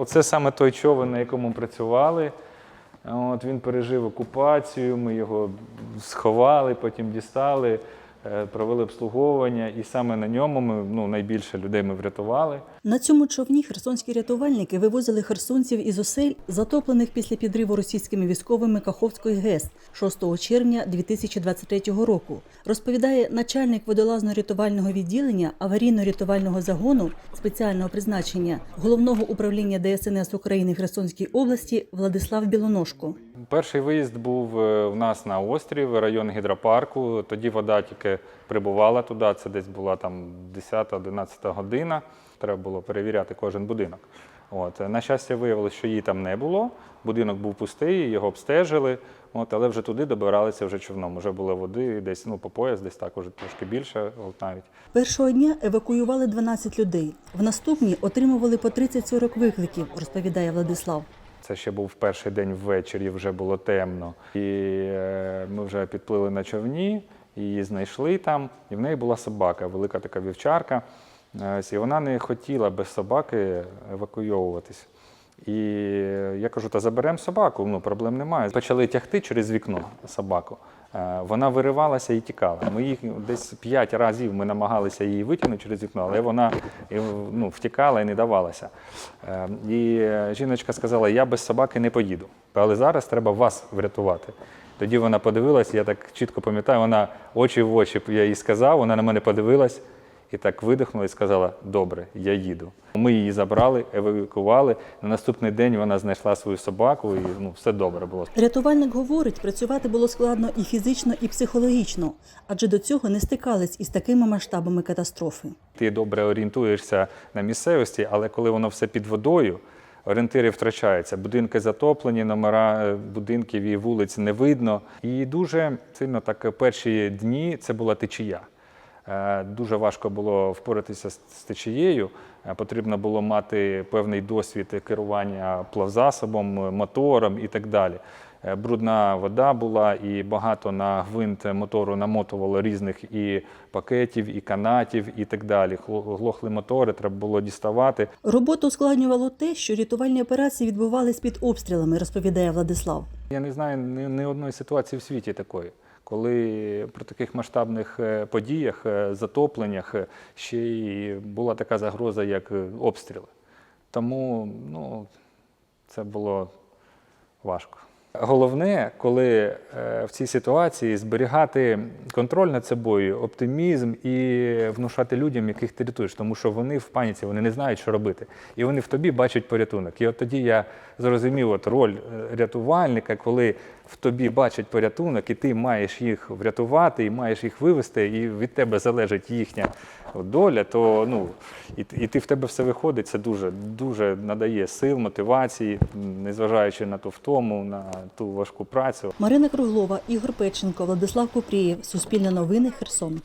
Оце саме той човен, на якому працювали. От, він пережив окупацію, ми його сховали, потім дістали, провели обслуговування, і саме на ньому ми ну, найбільше людей ми врятували. На цьому човні херсонські рятувальники вивозили херсонців із осель, затоплених після підриву російськими військовими Каховської ГЕС 6 червня 2023 року. Розповідає начальник водолазно-рятувального відділення аварійно-рятувального загону спеціального призначення головного управління ДСНС України в Херсонській області Владислав Білоножко. Перший виїзд був е, в нас на острів, район гідропарку. Тоді вода тільки прибувала туди. Це десь була там 10-11 година. Треба було перевіряти кожен будинок. От. На щастя, виявилося, що її там не було. Будинок був пустий, його обстежили. От, але вже туди добиралися вже човном. Вже було води десь ну, по пояс, десь так уже трошки більше от навіть. Першого дня евакуювали 12 людей. В наступні отримували по 30-40 викликів, розповідає Владислав. Це ще був перший день ввечері, вже було темно. І е, ми вже підплили на човні, її знайшли там, і в неї була собака, велика така вівчарка. І вона не хотіла без собаки евакуйовуватись. І я кажу, та заберемо собаку, ну проблем немає. Почали тягти через вікно собаку. Е, Вона виривалася і тікала. Ми їх десь п'ять разів ми намагалися її витягнути через вікно, але вона ну, втікала і не давалася. Е, І жіночка сказала: я без собаки не поїду, але зараз треба вас врятувати. Тоді вона подивилась, я так чітко пам'ятаю, вона очі в очі я їй сказав, вона на мене подивилась і так видихнула і сказала: Добре, я їду. Ми її забрали, евакуювали. На наступний день вона знайшла свою собаку, і ну, все добре було. Рятувальник говорить, працювати було складно і фізично, і психологічно, адже до цього не стикались із такими масштабами катастрофи. Ти добре орієнтуєшся на місцевості, але коли воно все під водою, орієнтири втрачаються. Будинки затоплені, номера е, будинків і вулиць не видно. І дуже сильно так е, перші дні це була течія. Е, Дуже важко було впоратися з течією. Е, Потрібно було мати певний досвід керування плавзасобом, е, мотором і так далі. Брудна вода була, і багато на гвинт мотору намотувало різних і пакетів, і канатів, і так далі. Глохли мотори, треба було діставати. Роботу ускладнювало те, що рятувальні операції відбувались під обстрілами, розповідає Владислав. Я не знаю ні, ні одної ситуації в світі такої, коли при таких масштабних е, подіях, е, затопленнях е, ще й була така загроза, як обстріли. Тому ну, це було важко. Головне, коли в цій ситуації зберігати контроль над собою, оптимізм і внушати людям, яких ти рятуєш, тому що вони в паніці, вони не знають, що робити. І вони в тобі бачать порятунок. І от тоді я зрозумів от роль рятувальника, коли в тобі бачать порятунок, і ти маєш їх врятувати, і маєш їх вивести, і від тебе залежить їхня доля, то ну і, і ти в тебе все виходить. Це дуже дуже надає сил, мотивації, незважаючи на ту втому, на ту важку працю. Марина Круглова, Ігор Печенко, Владислав Купрієв. Суспільне новини. Херсон.